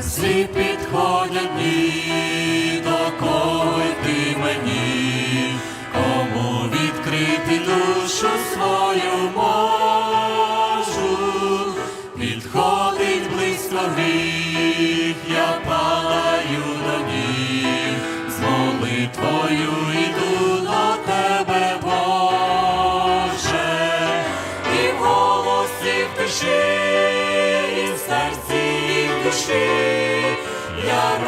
всі підходять дні, до кого йти мені, кому відкрити душу свою можу, підходить близько гріх, я падаю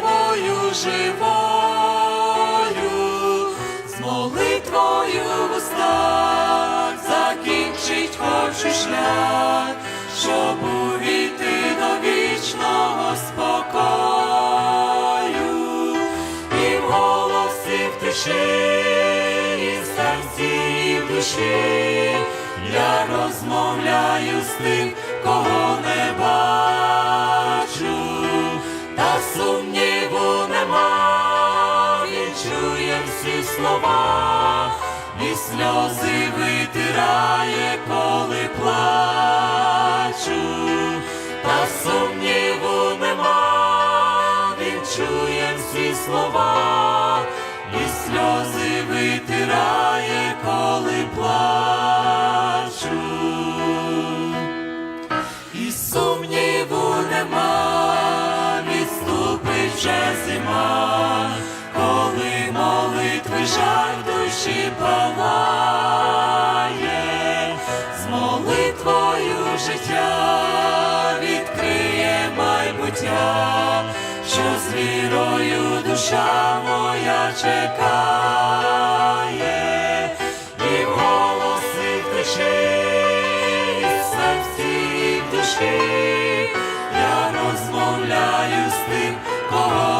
Молитвою живою, з молитвою в устах закінчить хочу шлях, щоб увійти до вічного спокою, і в голосі в тиші, і в серці, і в душі, я розмовляю з тим, кого чує всі слова, і сльози витирає, коли плачу, та сумніву нема, він чує всі слова, і сльози витирає, коли плачу. Душі з молитвою життя відкриє майбуття, що з душа моя чекає, і в голоси в і в серці, душі, я розмовляю з тим, кого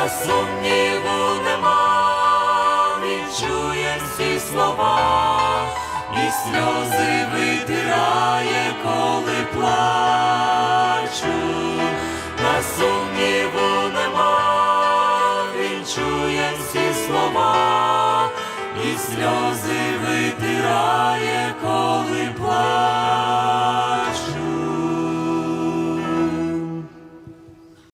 та сумніву нема, він чує всі слова, і сльози витирає, коли плачу, та сумніву нема, він чує всі слова, і сльози витирає,